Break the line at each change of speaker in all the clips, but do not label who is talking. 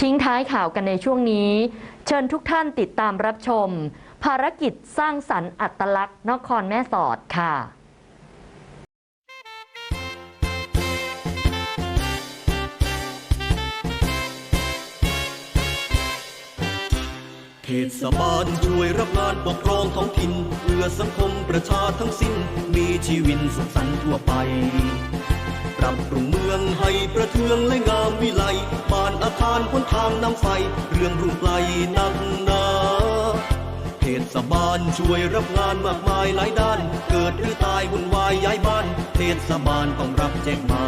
ทิ้งท้ายข่าวกันในช่วงนี้ เชิญทุกท่านติดตามรับชม ภารกิจสร้างสรรค์อัตลักษณ์นครแม่สอดค่ะ
เทศบาลช่วยรับงานปกครองท้องถิ่นเพื่อสังคมประชาทั้งสิ้น มีชีวิตสุขสันต์ทั่วไป รับปรุงเมืองให้ประเทืองและงามวิไลบ้านอาคารพ้นทางน้ำไฟ เรื่องรุ่งไกลนักหนาเทศบาลช่วยรับงานมากมายหลายด้าน เกิดหรือตายวุ่นวายย้ายบ้าน เทศบาลต้องรับแจ้งมา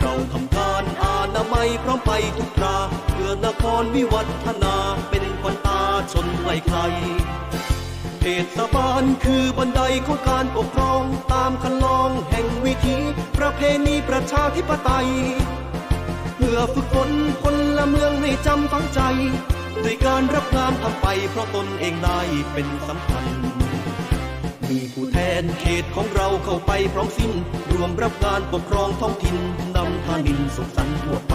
เราทำการอานาไมัยพร้อมไปทุกคราเพื่อนครวิวัฒนาเป็นควันตาชนใครใคร เทศบาลคือบันไดของการปกครอง ตามคันลองแห่งวิถีประเพณีประชาธิปไตย เพื่อฝึกฝนคนละเมืองให้จำฝังใจด้วยการรับงานทำไปเพราะตนเองได้เป็นสำคัญ มีผู้แทนเขตของเราเข้าไปพร้อมสิ้น รวมรับงานปกครองท้องถิ่นนำทานินสุขสันต์ทั่วไป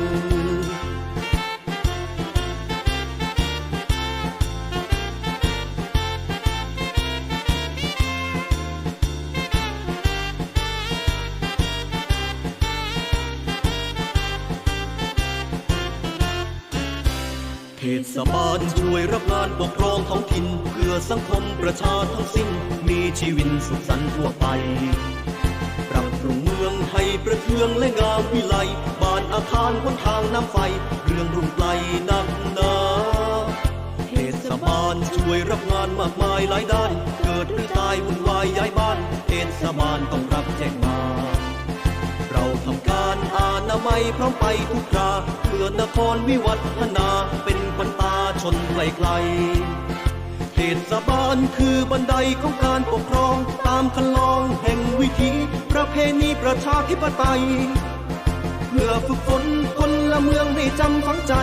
เทศบาลช่วยรับงานปกครองท้องถิ่นเพื่อสังคมประชาทั้งสิ้น มีชีวิตสุขสันต์ทั่วไป ปรับปรุงเมืองให้ประเทืองและงามวิไลบ้านอาคารบนทางน้ำไฟ เรื่องรุ่งไกลนักหนาเทศบาลช่วยรับงานมากมายหลายด้าน เกิดหรือตายวุ่นวายย้ายบ้านเทศบาลต้องรับแจ้งมาเรา ทำการอานาไมัยพร้อมไปทุกคราเพื่อนครวิวัฒนาเป็นควันตาชนไกลๆเทศบาลคือบันไดของการปกครองตามคันลองแห่งวิถีประเพณีประชาธิปไตยเพื่อฝึกฝนคนละเมืองให้จำฝังใจ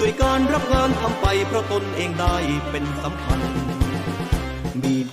ด้วยการรับงานทำไปเพราะตนเองได้เป็นสำคัญ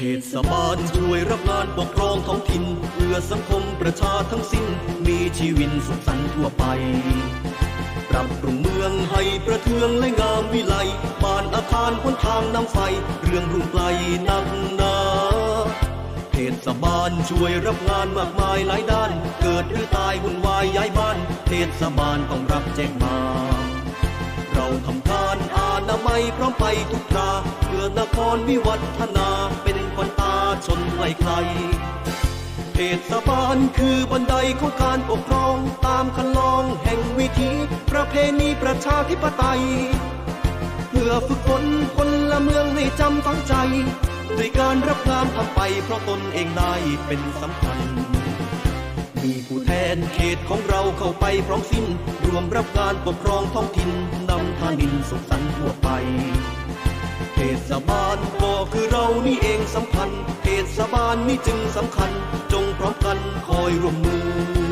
เทศบาลช่วยรับงานปกครองท้องถิ่นเพื่อสังคมประชาทั้งสิ้น มีชีวิตสุขสันต์ทั่วไป ปรับปรุงเมืองให้ประเทืองและงามวิไลบ้านอาคารพ้นทางน้ำไฟเรื่องรุ่งไกลนักนาเทศบาลช่วยรับงานมากมายหลายด้าน เกิดหรือตายวุ่นวายย้ายบ้าน เทศบาลต้องรับแจ้งมา เราทำการอานาไมัยพร้อมไปทุกคราเพื่อนครวิวัฒนาเป็นควันตาชนใครใครเทศบาลคือบันไดของการปกครองตามคันลองแห่งวิถีประเพณีประชาธิปไตย เพื่อฝึกฝนคนละเมืองให้จำฝังใจ ด้วยการรับงานทำไปเพราะตนเองได้เป็นสำคัญ มีผู้แทนเขตของเราเข้าไปพร้อมสิ้น รวมรับการปกครองท้องถิ่นนำทานินสุขสันต์ทั่วไปเทศบาลก็คือเรานี่เองสำคัญเทศบาลนี่จึงสำคัญ จงพร้อมกันคอยร่วมมือ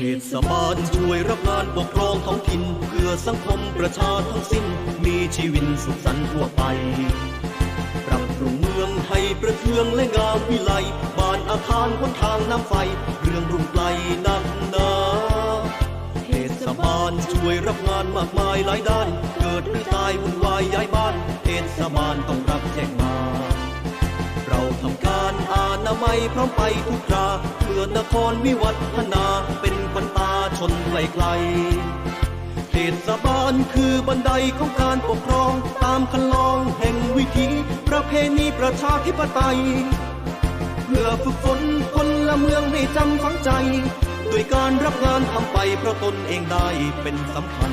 เทศบาลช่วยรับงานปกครองท้องถิ่น เพื่อสังคมประชาทั้งสิ้น มีชีวิตสุขสันต์ทั่วไป ปรับปรุงเมืองให้ประเทืองและงามวิไลบ้านอาคารบนทางน้ำไฟ เรื่องรุ่งไกลนักหนาเทศบาลช่วยรับงานมากมายหลายด้าน เกิดหรือตายวุ่นวายย้ายบ้าน เทศบาลต้องรับแจ้งมาำการอานามัยพร้อมไปทุกคราเพื่อนครวิวัฒนาเป็นควันตาชนไกลๆเทศบาลคือบันไดของการปกครองตามคันลองแห่งวิถีประเพณีประชาธิปไตยเพื่อฝึกฝนคนละเมืองให้จำฝังใจ ด้วยการรับงานทำไปเพราะตนเองได้เป็นสำคัญ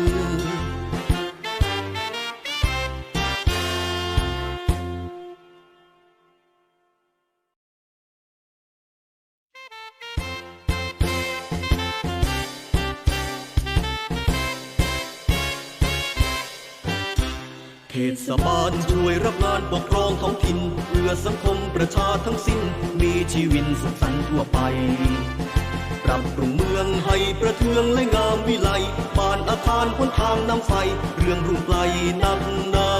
ทศบาลช่วยรับงานปกครองท้องถิ่นเพื่อสังคมประชาทั้งสิ้น มีชีวิตสุขสันต์ทั่วไป ปรับปรุงเมืองให้ประเทืองและงามวิไลบ้านอาคารพ้นทางน้ำไฟเรื่องรุ่งไกลนักหนา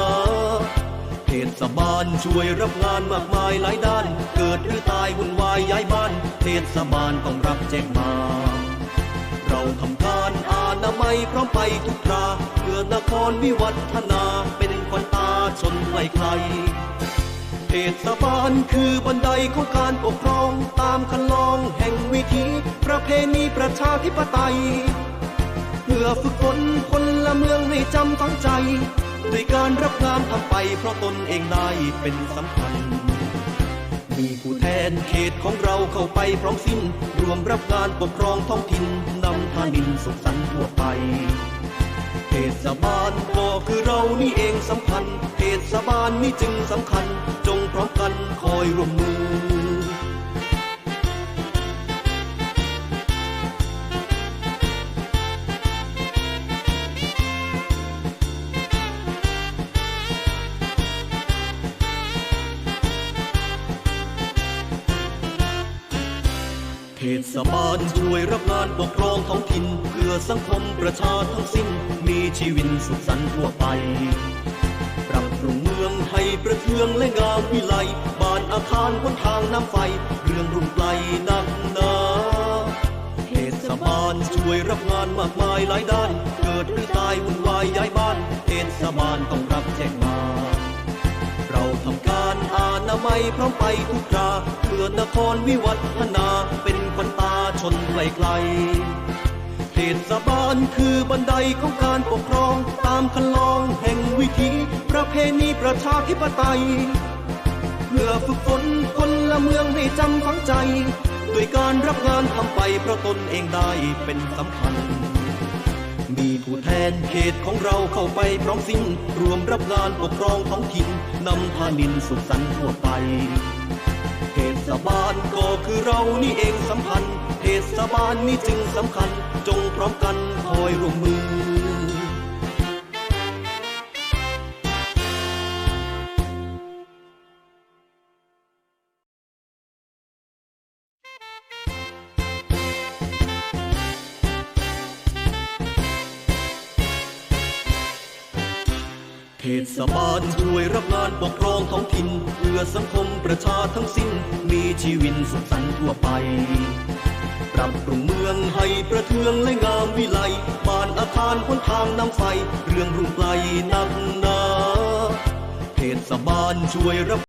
เทศบาลช่วยรับงานมากมายหลายด้าน เกิดหรือตายวุ่นวายย้ายบ้าน เทศบาลต้องรับแจ้งมาเราทำการอานาไมัยพร้อมไปทุกคราเพื่อนครวิวัฒนาเป็น ชนไกลใครเทศบาลคือบันไดของการปกครองตามคันลองแห่งวิถีประเพณีประชาธิปไตย เพื่อฝึกฝนคนละเมืองให้จำฝังใจด้วยการรับงานทำไปเพราะตนเองได้เป็นสำคัญ มีผู้แทนเขตของเราเข้าไปพร้อมสิ้น รวมรับงานปกครองท้องถิ่นนำพานินสุขสันต์ทั่วไป เทศบาลก็คือเรานี่เองสำคัญ เทศบาลนี่จึงสำคัญ จงพร้อมกันคอยร่วมมือเทศบาลช่วยรับงานปกครองท้องถิ่น พื่อสังคมประชาทั้งสิ้น มีชีวิตสุขสันต์ทั่วไป ปรับปรุงเมืองให้ประเทืองและงามวิไลบ้านอาคารบนทางน้ำไฟ เรื่องรุ่งไกลนักหนาเทศบาลช่วยรับงานมากมายหลายด้าน เกิดหรือตายวุ่นวายย้ายบ้านเทศบาลต้องรับแจ้งมาเราทำการอานาไมัยพร้อมไปทุกคราเพื่อนครวิวัฒนาเป็นคนตาชนไกลไกล ๆเทศบาลคือบันไดของการปกครอง ตามคันลองแห่งวิถีประเพณีประชาธิปไตยเพื่อฝึกฝนคนละเมืองให้จำฝังใจ ด้วยการรับงานทำไปเพราะตนเองได้เป็นสำคัญ มีผู้แทนเขตของเราเข้าไปพร้อมสิ้น รวมรับงานปกครองท้องถิ่นนำพานินสุขสันต์ทั่วไป เทศบาลก็คือเรานี่เองสัมพันธ์เทศบาลนี่จึงสำคัญ จงพร้อมกันคอยร่วมมือ เทศบาลช่วยรับงานปกครองท้องถิ่นเพื่อสังคม ประชาทั้งสิ้นมีชีวิตสุขสันต์ทั่วไป ปรับปรุงเมืองให้ประเทืองและงามวิไลบ้านอาคารพ้นทางน้ำไฟ เรื่องรุ่งไกลนักนาเทศบาลช่วยรับ